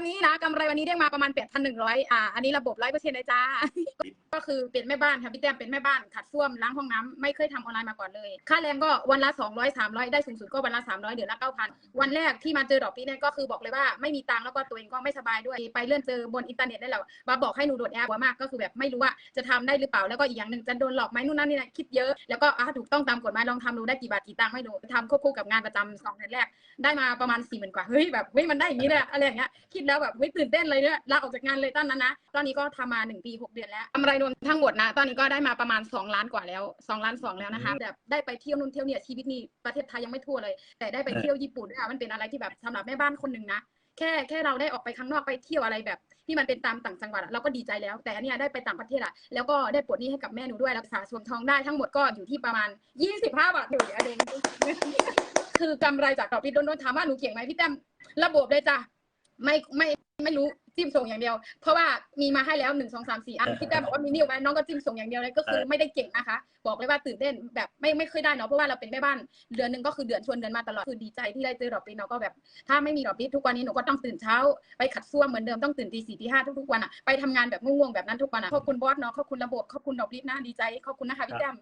วันนี้นะกำไรวันนี้ได้มาประมาณ 8,100 อ่า อันนี้ระบบร้อยเปอร์เซ็นต์เลยจ้า ก็คือเป็นแม่บ้านค่ะพี่แต้มเป็นแม่บ้านขัดส้วมล้างห้องน้ำไม่เคยทำออนไลน์มาก่อนเลย ค่าแรงก็วันละ 200 300 ได้สูงสุดก็วันละ 300 เดือนละ 9,000 วันแรกที่มาเจอดอกปีเนี่ยก็คือบอกเลยว่าไม่มีตังค์แล้วก็ตัวเองก็ไม่สบายด้วยไปเลื่อนเจอบนอินเทอร์เน็ตได้แหละมาบอกให้หนูโดดแอปหัวมากก็คือแบบไม่รู้ว่าจะทำได้หรือเปล่าแล้วก็อีกอย่างหนึ่งจะโดนหลอกไหมนู่นนั่นนี่นะคิดเยอะแล้วก็อะถูกต้องตามกฎหมายลองทำดูได้กี่บาทกี่ตังค์ไม่รู้ทำควบคู่กับงานประจำสองเดือนแรกได้มาประมาณสี่หมื่นกว่าเฮ้ยแบบเฮ้ยมันได้อย่างนี้เลยอะอะไรอย่างเงี้ยคิดแล้วแบบเฮ้ยตื่นเต้นเลยเนี่ยลาออกจากงานเลยตอนนั้นนะ ตอนนี้ก็ทำมาหนึ่งปีหกเดือนแล้วกำไรรวมทั้งหมดนะ ตอนนี้ก็ได้มาประมาณสองล้านกว่าแล้วสองล้านสองแล้วนะคะแบบได้ไปเที่ยวนู่นเที่ยวเนี่ยชีวิตนี้ประเทศไทยยังไม่ทั่วเลย แต่ได้ไปเที่ยวญี่ปุ่นด้วยอะมันเป็นอะไรที่แบบสำหรับแม่บ้านคนหนึ่งนะแค่แค่เราได้ออกไปข้างนอกไปเที่ยวอะไรแบบที่มันเป็นตามต่างจังหวัดอะเราก็ดีใจแล้ว แต่อันเนี้ยได้ไปต่างประเทศอะแล้วก็ได้ปลดหนี้ให้กับแม่หนูด้วยรักษาส่วนทองได้ทั้งหมดก็อยู่ที่ประมาณ 25 บาทหนูเองคือกำไรจากดอกพิษโดนๆถามว่าหนูเก่งไหมพี่แต้มระบบเลยจ้ะ ไม่ไม่ไม่รู้จิ้มส่งอย่างเดียว เพราะว่ามีมาให้แล้วหนึ่งสองสามสี่อันพี่แต้มบอกว่ามีนิ้วไหมน้องก็จิ้มส่งอย่างเดียวเลยก็คือไม่ได้เก่งนะคะ บอกเลยว่าตื่นเต้นแบบไม่ไม่เคยได้เนาะเพราะว่าเราเป็นแม่บ้านเดือนหนึ่งก็คือเดือนชวนเดือนมาตลอดคือดีใจที่ได้เจอดอกพิษเนาะก็แบบ ถ้าไม่มีดอกพิษทุกวันนี้หนูก็ต้องตื่นเช้า ไปขัดส้วมเหมือนเดิมต้องตื่นตีสี่ตีห้าทุกๆวันอะไปทำงานแบบง่วงๆแบบนั้นทุกวันอะขอบคุณบอสเนาะขอบคุณระบบขอบคุณดอกพิษนะดีใจขอบคุณนะคะพี่แต้ม